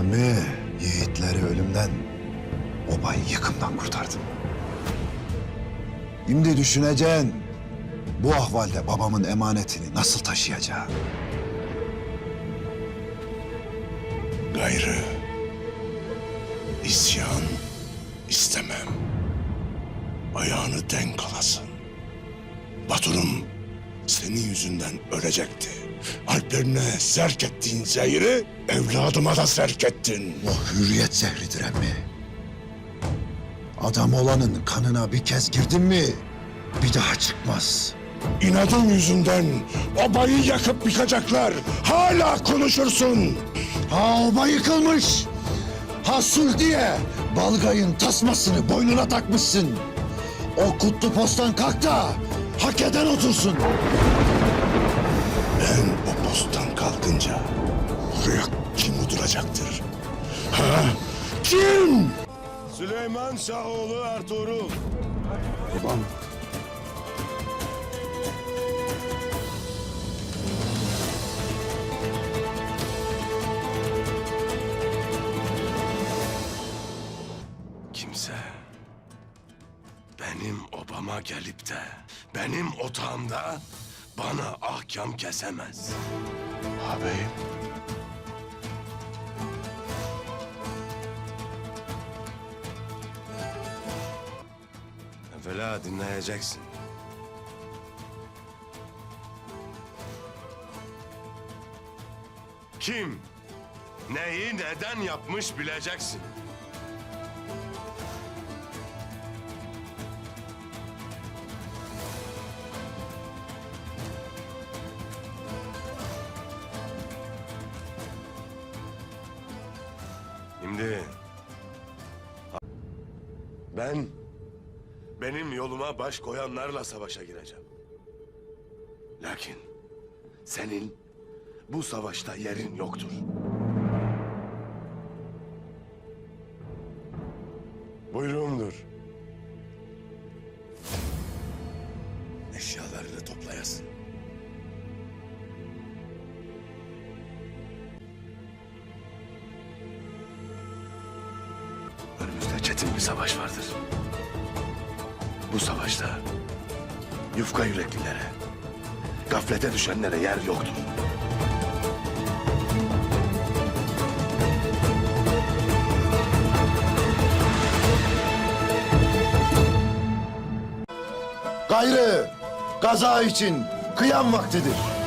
Emmi, yiğitleri ölümden, obayı yıkımdan kurtardım. Şimdi düşüneceksin, bu ahvalde babamın emanetini nasıl taşıyacağım? Gayrı isyan istemem. Ayağını denk alasın. Batur'um senin yüzünden ölecekti. Alplerine zerk ettiğin zehri evladıma da zerk ettin. O hürriyet zehridir emmi. Adam olanın kanına bir kez girdin mi, bir daha çıkmaz. İnadın yüzünden obayı yakıp yıkacaklar. Hala konuşursun. Ha oba yıkılmış. Ha sulh diye balgayın tasmasını boynuna takmışsın. O kutlu postan kalk da hak eden otursun. Ben o posttan kalkınca buraya kim oturacaktır? Ha? Kim? Süleyman Şahoğlu Ertuğrul. Babam. Kimse benim obama gelip de benim otağımda bana ahkam kesemez. Ağabeyim. Evvela dinleyeceksin. Kim neyi neden yapmış bileceksin. Şimdi ben benim yoluma baş koyanlarla savaşa gireceğim. Lakin senin bu savaşta yerin yoktur. Buyruğumdur. Eşyalarını toplayasın. Çetin bir savaş vardır. Bu savaşta yufka yüreklilere, gaflete düşenlere yer yoktur. Gayrı gaza için kıyam vaktidir.